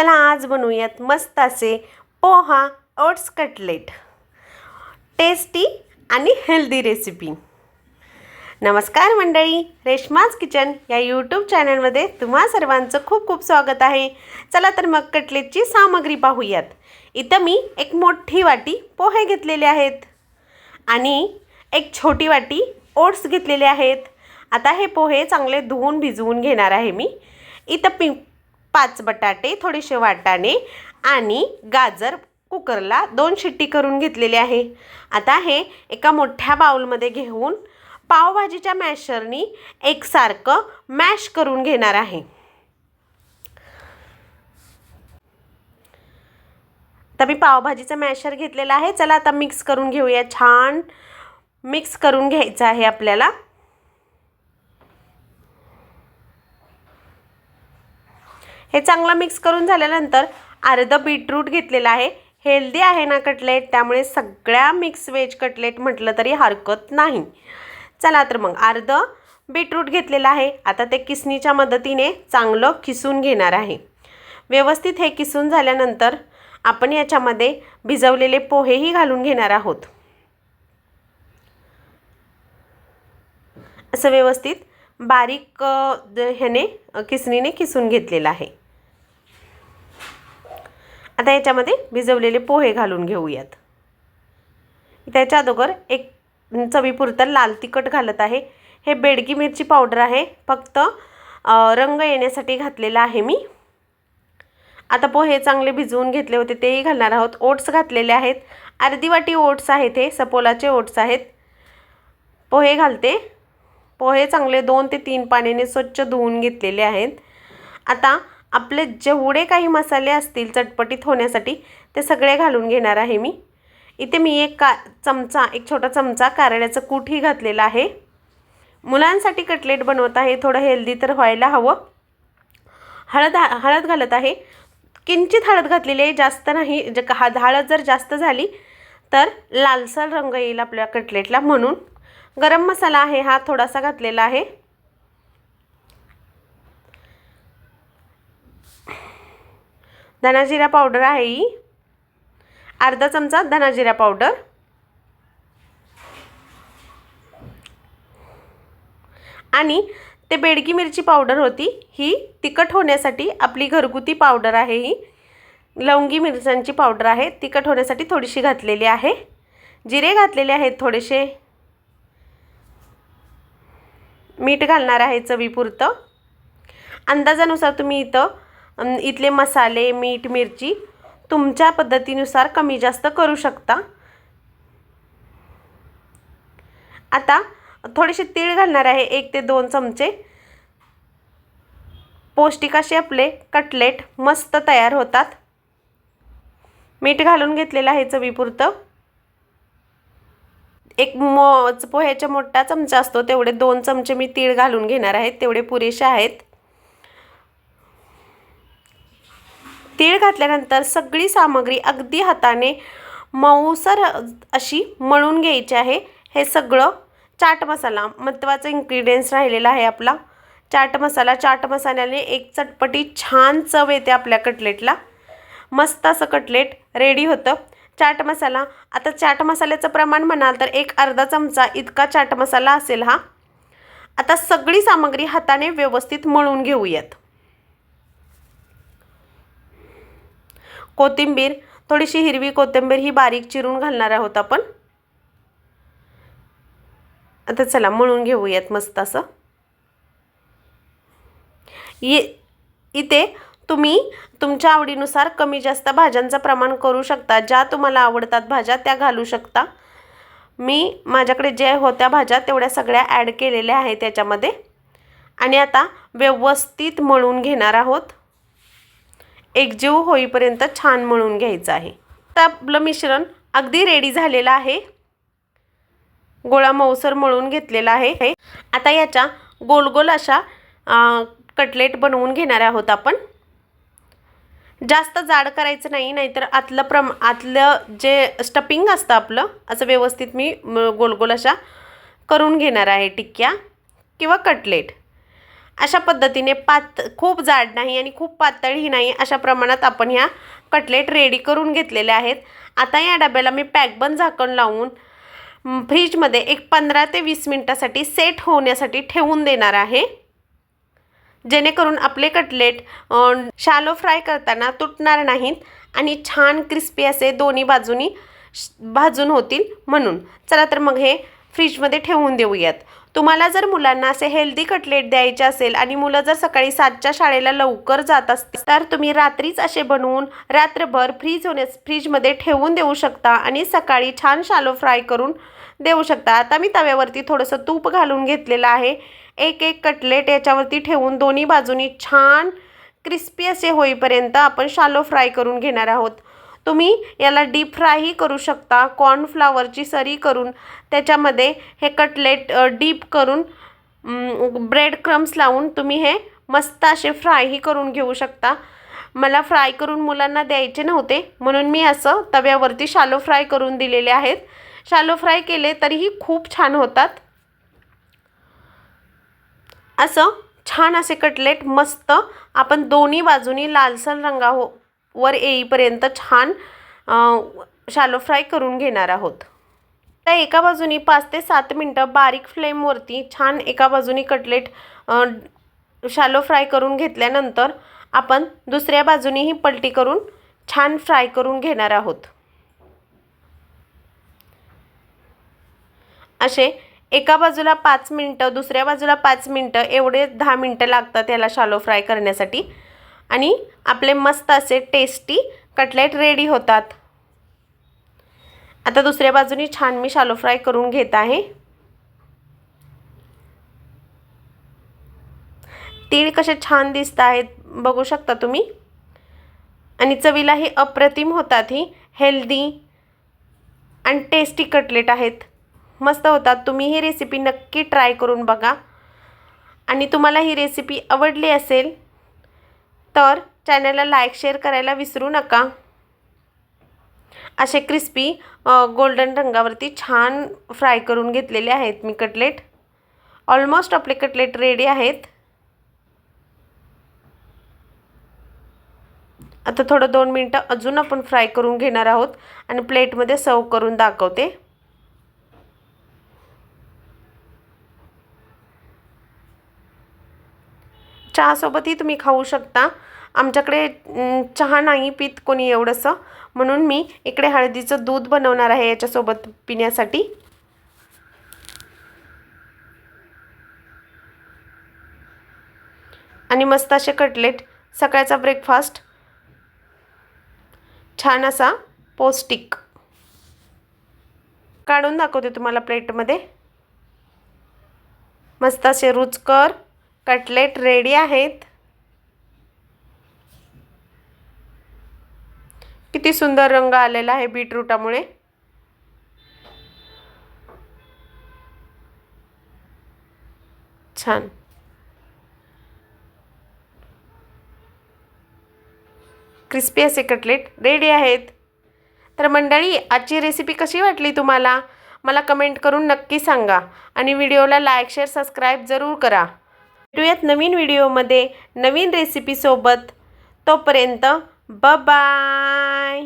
चला आज बनवूयात मस्त असे पोहा ओट्स कटलेट. टेस्टी आणि हेल्दी रेसिपी नमस्कार मंडळी रेश्माज किचन या यूट्यूब चॅनलमध्ये तुम्हा सर्वांचं खूप खूप स्वागत आहे. चला तर मग कटलेटची सामग्री पाहूयात. इथं मी एक मोठी वाटी पोहे घेतलेले आहेत. आणि एक छोटी वाटी ओट्स घेतलेले आहेत. आता हे पोहे चांगले धुवून भिजवून घेणार आहे मी. इथं पि पाच बटाटे थोडेसे वाटाणे आणि गाजर कुकरला दोन शिट्टी करून घेतलेली आहे. आता हे एका मोठ्या बाऊलमध्ये घेऊन पावभाजीच्या मॅशरनी एकसारखं मॅश करून घेणार आहे. तर मी पावभाजीचं मॅशर घेतलेलं आहे. चला आता मिक्स करून घेऊया. छान मिक्स करून घ्यायचं आहे आपल्याला. हे चांगलं मिक्स करून झाल्यानंतर अर्धं बीटरूट घेतलेलं आहे. हेल्दी आहे ना कटलेट त्यामुळे सगळ्या मिक्स व्हेज कटलेट म्हटलं तरी हरकत नाही. चला तर मग अर्धं बीटरूट घेतलेलं आहे. आता ते किसणीच्या मदतीने चांगलं किसून घेणार आहे. व्यवस्थित हे किसून झाल्यानंतर आपण याच्यामध्ये भिजवलेले पोहेही घालून घेणार आहोत. असं व्यवस्थित बारीक द- ह्याने किसणीने किसून घेतलेलं आहे. आता याच्यामध्ये भिजवलेले पोहे घालून घेऊयात. त्याच्या अगोदर एक चवीपुरतं लाल तिखट घालत आहे. हे बेडगी मिरची पावडर आहे. फक्त रंग येण्यासाठी घातलेला आहे मी. आता पोहे चांगले भिजवून घेतले होते तेही घालणार आहोत. ओट्स घातलेले आहेत. अर्धी वाटी ओट्स आहेत हे सपोलाचे ओट्स आहेत. पोहे घालते. पोहे चांगले दोन ते तीन पाण्याने स्वच्छ धुवून घेतलेले आहेत. आता आपले जेवढे काही मसाले असतील चटपटीत होण्यासाठी ते सगळे घालून घेणार आहे मी. इथे मी एक का चमचा एक छोटा चमचा कारळ्याचं कूटही घातलेलं आहे. मुलांसाठी कटलेट बनवत आहे थोडं हेल्दी तर व्हायला हवं. हळद हळद घालत आहे. किंचित हळद घातलेली आहे जास्त नाही ज हा हळद जर जास्त झाली तर लालसर रंग येईल आपल्या कटलेटला म्हणून. गरम मसाला आहे हा थोडासा घातलेला आहे. धनाजिरा पावडर आहे ही. अर्धा चमचा धनाजिरा पावडर. आणि ते बेडगी मिरची पावडर होती ही तिखट होण्यासाठी आपली घरगुती पावडर आहे ही. लवंगी मिरच्यांची पावडर आहे तिखट होण्यासाठी थोडीशी घातलेली आहे. जिरे घातलेले आहेत थोडेसे. मीठ घालणार आहे चवीपुरतं. अंदाजानुसार तुम्ही इथं इथले मसाले मीठ मिरची तुमच्या पद्धतीनुसार कमी जास्त करू शकता. आता थोडेसे तीळ घालणार आहे एक ते दोन चमचे. पौष्टिक असे आपले कटलेट मस्त तयार होतात. मीठ घालून घेतलेलं आहे चवीपुरतं. एक मो पोह्याचा मोठा चमचा असतो तेवढे दोन चमचे मी तीळ घालून घेणार आहेत तेवढे पुरेसे आहेत. तीळ घातल्यानंतर सगळी सामग्री अगदी हाताने मऊसर अशी मळून घ्यायची आहे. हे सगळं चाट मसाला महत्त्वाचा इन्ग्रेडियंट्स राहिलेला आहे आपला. चाट मसाला चाट मसाल्याने एक चटपटी छान चव येते आपल्या कटलेटला. मस्त असं कटलेट रेडी होतं. चाट मसाला आता चाट मसाल्याचं प्रमाण म्हणाल तर एक अर्धा चमचा इतका चाट मसाला असेल हा. आता सगळी सामग्री हाताने व्यवस्थित मळून घेऊयात. कोथिंबीर थोडीशी हिरवी कोथिंबीर ही बारीक चिरून घालणार आहोत आपण. आता चला मळून घेऊयात मस्त असं. ये इथे तुम्ही तुमच्या आवडीनुसार कमी जास्त भाज्यांचं प्रमाण करू शकता. ज्या तुम्हाला आवडतात भाज्या त्या घालू शकता. मी माझ्याकडे ज्या होत्या भाज्या तेवढ्या सगळ्या ॲड केलेल्या आहेत त्याच्यामध्ये. आणि आता व्यवस्थित मळून घेणार आहोत. एकजीव होईपर्यंत छान मळून घ्यायचं आहे. तर आपलं मिश्रण अगदी रेडी झालेलं आहे. गोळा मऊसर मळून घेतलेला आहे. आता याच्या गोल गोल अशा कटलेट बनवून घेणार आहोत आपण. जास्त जाड करायचं नाही नाहीतर आतलं प्रम आतलं जे स्टपिंग असतं आपलं असं व्यवस्थित मी गोल गोल अशा करून घेणार आहे टिक्क्या किंवा कटलेट. अशा पद्धतीने पात खूप जाड नाही आणि खूप पातळही नाही अशा प्रमाणात आपण ह्या कटलेट रेडी करून घेतलेल्या आहेत. आता या डब्याला मी पॅकबंद झाकण लावून फ्रीजमध्ये एक पंधरा ते वीस मिनटासाठी सेट होण्यासाठी ठेवून देणार आहे. जेणेकरून आपले कटलेट शालो फ्राय करताना तुटणार नाहीत आणि छान क्रिस्पी असे दोन्ही बाजूनी श- भाजून होतील म्हणून. चला तर मग हे फ्रीजमध्ये ठेवून देऊयात. तुम्हाला जर मुलांना असे हेल्दी कटलेट द्यायचे असेल आणि मुलं जर सकाळी सातच्या शाळेला लवकर जात असतील तर तुम्ही रात्रीच असे बनवून रात्रभर फ्रीज होण्यास फ्रीजमध्ये ठेवून देऊ शकता आणि सकाळी छान शालो फ्राय करून देऊ शकता. आता मी तव्यावरती थोडंसं तूप घालून घेतलेलं आहे. एक एक कटलेट याच्यावरती ठेवून दोन्ही बाजूनी छान क्रिस्पी असे होईपर्यंत आपण शालो फ्राय करून घेणार आहोत. तुम्ही याला डीप फ्रायही करू शकता कॉर्नफ्लावरची सरी करून त्याच्यामध्ये हे कटलेट डीप करून ब्रेड क्रम्स लावून तुम्ही हे मस्त असे फ्रायही करून घेऊ शकता. मला फ्राय करून मुलांना द्यायचे नव्हते म्हणून मी असं तव्यावरती शालो फ्राय करून दिलेले आहेत. शालो फ्राय केले तरीही खूप छान होतात. असं छान असे कटलेट मस्त आपण दोन्ही बाजूनी लालसर रंगा हो वर येईपर्यंत छान शालो फ्राय करून घेणार आहोत. त्या एका बाजूनी पाच ते सात मिनटं बारीक फ्लेमवरती छान एका बाजूनी कटलेट शालो फ्राय करून घेतल्यानंतर आपण दुसऱ्या बाजूनीही पलटी करून छान फ्राय करून घेणार आहोत. असे एका बाजूला पाच मिनटं दुसऱ्या बाजूला पाच मिनटं एवढे दहा मिनटं लागतात याला शालो फ्राय करण्यासाठी. आणि आपले मस्त असे टेस्टी कटलेट रेडी होतात. आता दुसऱ्या बाजूनी छान मी शालो फ्राय करून घेत आहे. तीळ कसे छान दिसत आहेत बघू शकता तुम्ही. आणि चवीलाही अप्रतिम होतात ही हेल्दी आणि टेस्टी कटलेट आहेत. मस्त होतात. तुम्ही ही रेसिपी नक्की ट्राय करून बघा. आणि तुम्हाला ही रेसिपी आवडली असेल तर चॅनलला लाईक शेअर करायला विसरू नका. असे क्रिस्पी गोल्डन रंगावरती छान फ्राय करून घेतलेले आहेत मी कटलेट. ऑलमोस्ट आपले कटलेट रेडी आहेत. आता थोडं दोन मिनटं अजून आपण फ्राय करून घेणार आहोत आणि प्लेटमध्ये सर्व करून दाखवते. चहासोबतही तुम्ही खाऊ शकता. आमच्याकडे चहा नाही पित कोणी एवढंसं. म्हणून मी इकडे हळदीचं दूध बनवणार आहे याच्यासोबत पिण्यासाठी. आणि मस्त असे कटलेट सकाळचा ब्रेकफास्ट छान असा पौष्टिक. काढून दाखवते तुम्हाला प्लेटमध्ये. मस्त असे रुचकर कटलेट रेडी आहेत. किती सुंदर रंग आलेला आहे बीटरूटामुळे. छान. क्रिस्पी असे कटलेट रेडी आहेत. तर मंडळी आजची रेसिपी कशी वाटली तुम्हाला? मला कमेंट करून नक्की सांगा. आणि व्हिडिओला लाईक शेअर सबस्क्राईब जरूर करा. भेटूयात नवीन व्हिडिओमध्ये नवीन रेसिपीसोबत तोपर्यंत ब बाय